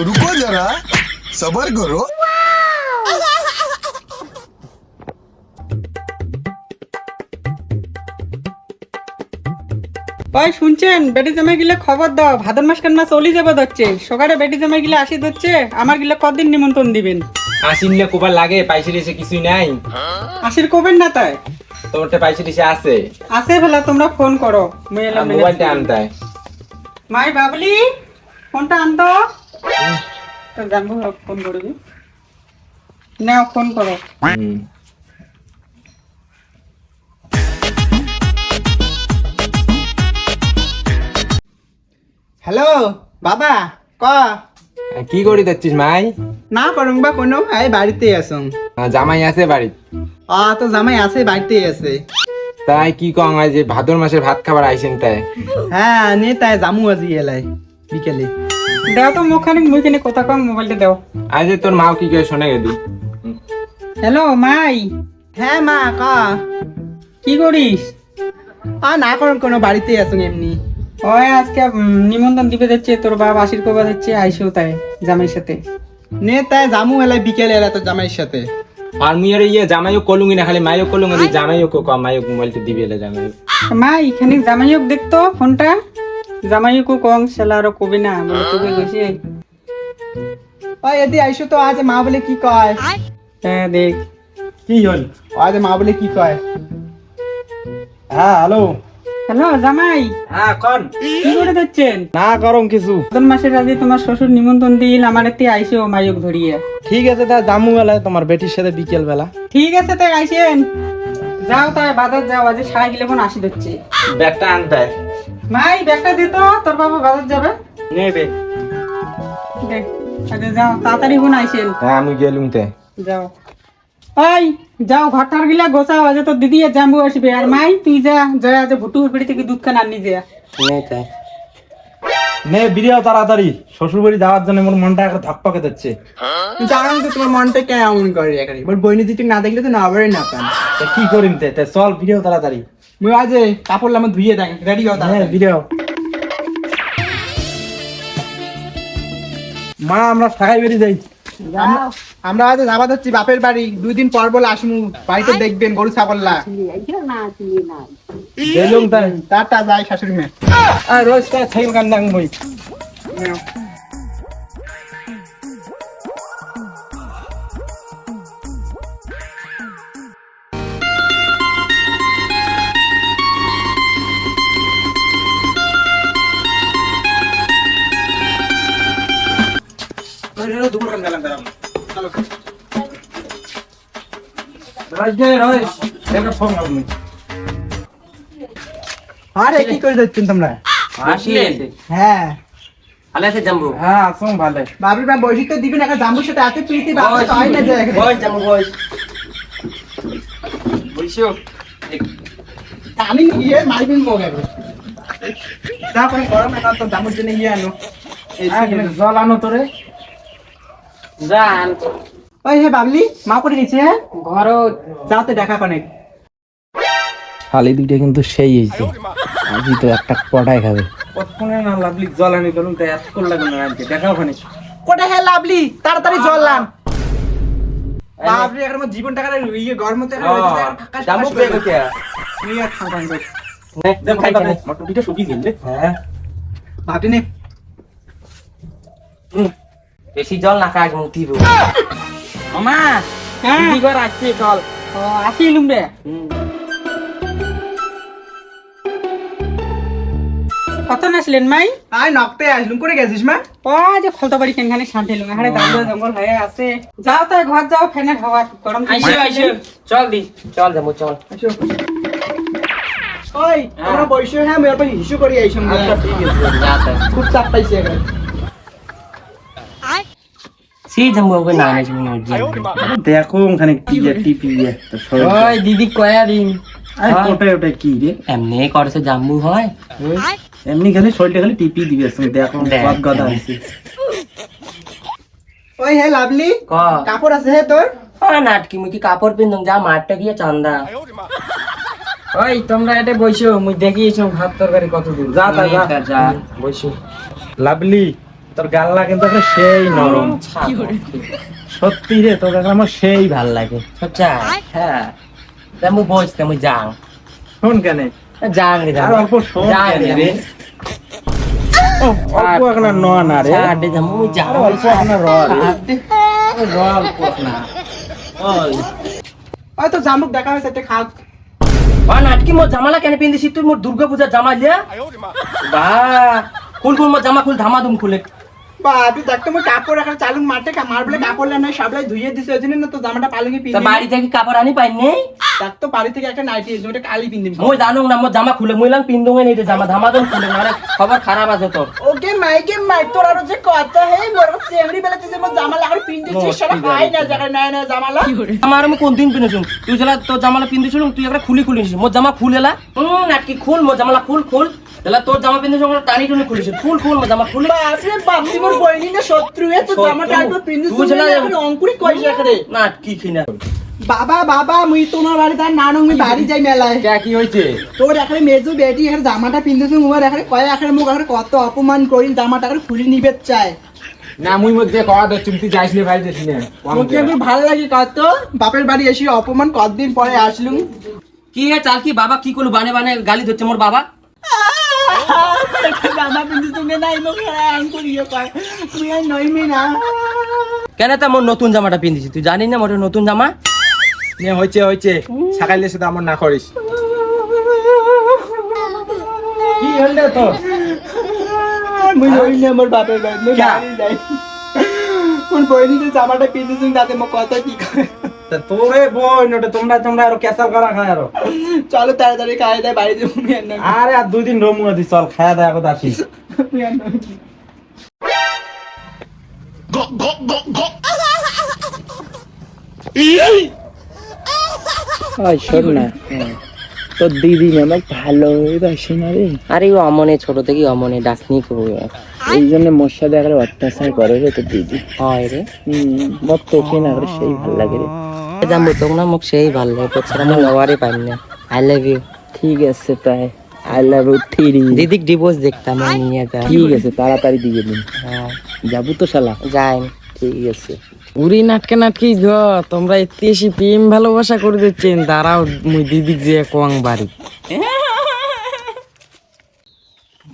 रुको जरा सबर करो ওই শুনছেন বেটি জামাই গিলে খবর দাও ভাদর মাস কান্না চলি যাবে ধরছে সকালে বেটি জামাই গিলে আসি ধরছে আমার গিলে কদিন নিমন্ত্রণ দিবেন আসিনলে কোবার লাগে পাইছে দিছে কিছুই নাই আসির কবেন না তাই তোমারটা পাইছে দিছে আছে আসে ফেলা তোমরা ফোন করো মুই এলাম মোবাইলটা আনতায় মাই বাবলি ফোনটা আনতো তো। জানব ফোন করবি নাও ফোন করো। হ্যালো বাবা ক? কি করি যাচ্ছিস মাই? না করুন বা কোনো এই বাড়িতে আসুন জামাই আছে বাড়ি আ তো জামাই আছে বাড়িতে আছে। তাই কি কং যে ভাদর মাসের ভাত খাবার আইসেন তাই? হ্যাঁ নে তাই জামু আজি এলাই বিকেলে। দাও তো মুখখানে মুইখানে কথা কম মোবাইলটা দাও। আজ তোর মাও কি করে শোনে গেলি? হ্যালো মাই। হ্যাঁ মা ক? কি করিস আ না করুন কোনো বাড়িতে আসুন এমনি। ওই আজকে নিমন্ত্রণ দিবে যাচ্ছে তোর বাবা আশির কবা যাচ্ছে তাই জামাইয়ের সাথে। নে তাই জামু এলাই বিকেলে এলাই তো জামাইয়ের সাথে? আর মুই আর ইয়ে জামাইও কলুঙ্গি না খালি মাইও কলুঙ্গি জামাইও কো কম মাইও মোবাইলটা দিবি এলে জামাই মা এখানে জামাইক দেখতো ফোনটা? জামাইকও কং সেলা আরও কবি না বলে তোকে গেছে ওই এদি আইসো তো আজ মা বলে কি কয়? হ্যাঁ দেখ। কি হল? আজ মা বলে কি কয়? হ্যাঁ হ্যালো। হ্যালো জামাই। হ্যাঁ কোন? কি করে দিচ্ছেন না করুন কিছু। প্রথম মাসের আগে তোমার শ্বশুর নিমন্ত্রণ দিল আমার একটি আইসো মাইক ধরিয়ে। ঠিক আছে তা জামু এলাই তোমার বেটির সাথে বিকেল বেলা। ঠিক আছে তাই আইসেন। যাও তাই বাজার যাও আজ সাড়ে গেলে কোন আসি দিচ্ছে ব্যাগটা আনতায় মাই ব্যাগটা দিত তোর বাবা বাজার যাবে। নেবে। দেখ আচ্ছা যাও তাড়াতাড়ি কোন আইসেন। হ্যাঁ আমি গেলুম তে। যাও। ওই যাও ঘরটার গিলা গোছাও আজ তোর দিদি আর জাম্বু আসবে। আর মাই তুই যা যা আজ ভুটুর পিড়ি থেকে দুধ খান আনি যা নে বিরিয়াও তাড়াতাড়ি। শ্বশুর বাড়ি যাওয়ার জন্য মোর মনটা একটা ধকপকে যাচ্ছে জানো তো তোমার মনটা কেমন করে এখানে বইনি দিতে না দেখলে তো না আবারই না পান। তা কি করিম তে? তা চল বিরিয়াও তাড়াতাড়ি। মুই আজ কাপড় লামে ধুইয়ে দেন রেডি হও হ্যাঁ তাড়াতাড়ি বিরিয়াও মা আমরা ঢাকায় বেরিয়ে যাই আমরা- আজ যাবা হচ্ছি বাপের বাড়ি। দুই দিন পর বলে আসমু বাড়িতে দেখবেন গরু ছাগললা বেলুম তার তারটা যাই শাশুড়ি মেয়ে আর রোজ তার ছাইল কান্দাং মই আরে কি করে যাচ্ছেন তোমরা? হ্যাঁ। ভালো আছে জাম্বু? হ্যাঁ আসুন ভালো। বাবুর বা বসি তো দিবেন একটা জাম্বুর সাথে এত প্রীতি বাবা হয় না যে বই জাম্বু বই বইসো আমি গিয়ে মারবিন মগে যা করে গরম এখন তো জামুর জন্য গিয়ে আনো। জল আনো তোরে। জান ওই হে বাবলি মা করে গেছে হ্যাঁ? ঘর যাতে দেখা কনে শালি দুইটা কিন্তু সেই হয়েছে আজই তো একটা পটাই খাবে। কতক্ষণে না লাভলি জল আনি করুন তো এত করলে কেন আনতে। দেখা ওখানে কোটা হে লাভলি তাড়াতাড়ি জললাম বাবলি এখন আমার জীবন টাকা ইয়ে গরমতে জাম্বু কে কে দেখ ভাই মটর পিঠা শুকিয়ে গেলে হ্যাঁ। ভাবি নে। বেশি জল না খাস মুখ দিব মামা হ্যাঁ। কি করে আসছি চল। ও আসিলুম রে কত নাসলেন মাই? আয় নকতে আসলুম করে গেছিস মা? ও যে ফলতা বাড়ি কেনখানে শান্তিলুম এখানে জঙ্গল জঙ্গল হয়ে আছে। যাও তাই ঘর যাও ফ্যানের হাওয়া গরম আইসো আইসো। চল দি চল জাম্বু চল। আসো ওই আমরা বসে হ্যাঁ মেয়ের পর হিসু করি এই সঙ্গে। খুব চাপ পাইছি এখন সি জাম্বু ওকে না আইছি মনে হচ্ছে দেখো ওখানে কি যে টিপি তো ওই দিদি কয়া দিন। আরে ওটা ওটা কি রে? এমনি করছে জাম্বু হয়। এমনি খালি শরীরটা খালি টিপি দিবে তুমি দেখো দেখ। গদা আছে ওই হে লাভলি ক? কাপড় আছে হে তোর? ও নাটকি মুখি কাপড় পিন্দুম যা মাঠটা গিয়ে চান্দা। ওই তোমরা এটা বইছো মুই দেখিয়েছো ভাত তরকারি কত দূর যা তা যা। এটা লাভলি তোর গাল্লা কিন্তু সেই নরম সত্যি রে তোর আমার সেই ভালো লাগে। সচ্চা হ্যাঁ। তা মু বসতে যাং শোন কেন। যাং রে আর অল্প শোন রে অল্প না যাম অল্প না ওই ওই তো জামুক দেখা হয়েছে একটা খাও। বা নাটকি জামালা কেন পিন্দিছি তুই মোর দুর্গা পূজার জামা লিয়া বা জামা খুল ধামা দুম খুলে। বা তুই দেখতো মই কাপড় এখন চালুন মাঠে কা- কাপড় নাই সবলাই ধুইয়ে দিছে ওই জন্য তো জামাটা পালুঙ্গি তা বাড়ি থেকে কাপড় আনি পাই নেই? দেখ তো বাড়ি থেকে একটা নাইটি এসে ওটা কালি পিন্দিম মুই জানো না মোর জামা খুলে মুই লাং পিন্দুঙ্গে নেই জামা ধামা দুম খুলে আরে খবর খারাপ আছে তোর। ওকে মাইকে মাইক তোর আর যে কথা হে মোর চেংড়ি বেলা তুই যে মোর জামা লাগার পিন্দিছিস সেটা না জায়গা নাই না জামা লা। আমার আমি কোন দিন পিনেছুম তুই তোর জামালা পিন্দিছিলুম তুই একটা খুলি খুলিস মোর জামা খুলেলা হুম খুল মোর জামালা খুল খুল। তাহলে তোর জামা পিন্দিছ টানি টুনি খুলিস খুল খুল মোর জামা খুলে বাপরে বাপ মোর বইনি না শত্রু হে তো একবার পিন্দিছিস তুই এখন অঙ্কুরি কইছে এখানে। নাটকি খিনা বাবা বাবা মুই তোমার বাড়ি তার নানং মুই বাড়ি যাই মেলায়। কে কি হয়েছে তোর এখানে মেজু বেটি এখানে জামাটা পিন্দিছিস মুবার এখানে কয় এখানে মুখ এখানে কত অপমান করি জামাটা এখানে খুলি নিবে চায় না মুই মধ্যে কয়া দে চুমতি যাইস নে ভাই যাইস নে। মুখে আমি ভালো লাগে কত বাপের বাড়ি এসে অপমান কতদিন পরে আসলুম। কি হে চাল কি বাবা কি করলু বানে বানে গালি ধরছে মোর বাবা? কেন তা মোর নতুন জামাটা পিন্দিছি তুই জানিস না মোর নতুন জামা? নে হইছে হইছে সকালে সাথে আমার না করিস। কি হইলে তোর? মুই নই না মোর বাপের বাড়ি যাই কোন বইনি জামাটা পিন্দিছিস তাতে মো কথা কি তা তোরে বই নটে তোমরা তোমরা আরও কেসাল করা খায় আরও। চলো তাড়াতাড়ি খাই দেয় বাড়ি যাব মুই আর নই আরে আর দুই দিন রমু আছি চল খায়া দায়া কথা আসিস মুই আর নই ওই শোন না তোর দিদি আমার ভালোবাসে না রে। আরে ও অমনে ছোট থেকে অমনে ডাকনি করব এই জন্য মোর সাথে একবার অত্যাচার করে রে তোর দিদি। হয় রে। হম মোর তোকে না করে সেই ভালো লাগে রে। জানব তোকে না মোক সেই ভালো লাগে তোর ছাড়া আমি পাই না। আই লাভ ইউ ঠিক আছে তাই। আই লাভ ইউ থ্রি দিদিক ডিভোর্স দেখতাম আমি নিয়ে যা ঠিক আছে তাড়াতাড়ি দিয়ে দিন। হ্যাঁ। যাব তো শালা। যাই। ঠিক আছে। উড়ি নাটকে নাটকি গ তোমরা ইতিহাসি প্রেম ভালোবাসা করে দিচ্ছেন দাঁড়াও মুই দিদিক যে কোয়াং বাড়ি।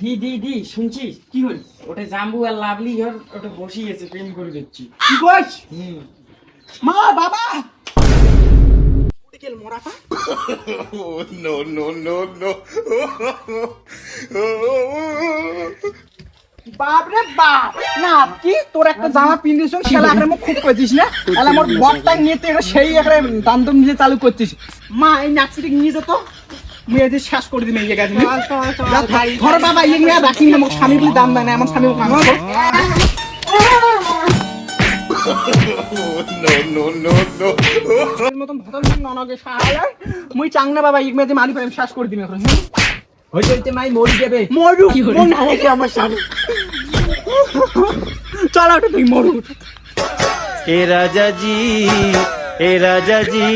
দি দি দি শুনছিস? কি হল? ওটা জাম্বু আর লাভলি ওর ওটা বসি গেছে প্রেম করে দিচ্ছি। কি মা বাবা! বাপ রে বাপ! না কি? তোর একটা জামা পিন্দিস সেলা এখানে মুখ খুব করছিস না? এলা মোর বটটা নিয়ে তুই সেই নিজে চালু করছিস। মা এই নাচটি নিয়ে যেত মেয়েদের শ্বাস করে দিন এই জায়গায়। ধর বাবা ইয়ে মেয়ে রাখি না স্বামী বলে দাম দেয় না আমার স্বামী পাইম শ্বাস মাই মরু মন স্বামী। তুই হে রাজা জি এ রাজা জি।